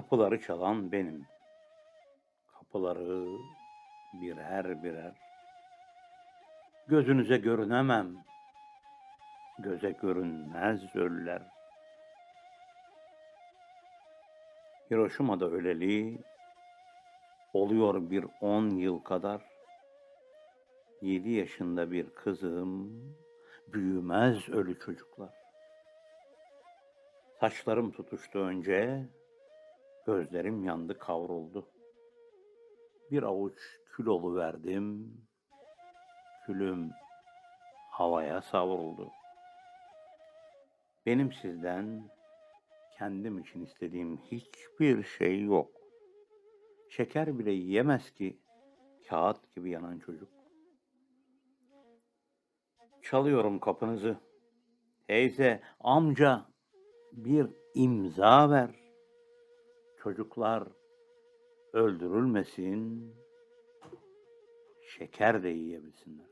Kapıları çalan benim. Kapıları birer birer. Gözünüze görünemem. Göze görünmez ölüler. Hiroşima'da öleli oluyor bir on yıl kadar. Yedi yaşında bir kızım, büyümez ölü çocuklar. Saçlarım tutuştu önce, gözlerim yandı kavruldu. Bir avuç kül verdim, külüm havaya savruldu. Benim sizden kendim için istediğim hiçbir şey yok. Şeker bile yiyemez ki kağıt gibi yanan çocuk. Çalıyorum kapınızı. Teyze, amca bir imza ver. Çocuklar öldürülmesin, şeker de yiyebilsinler.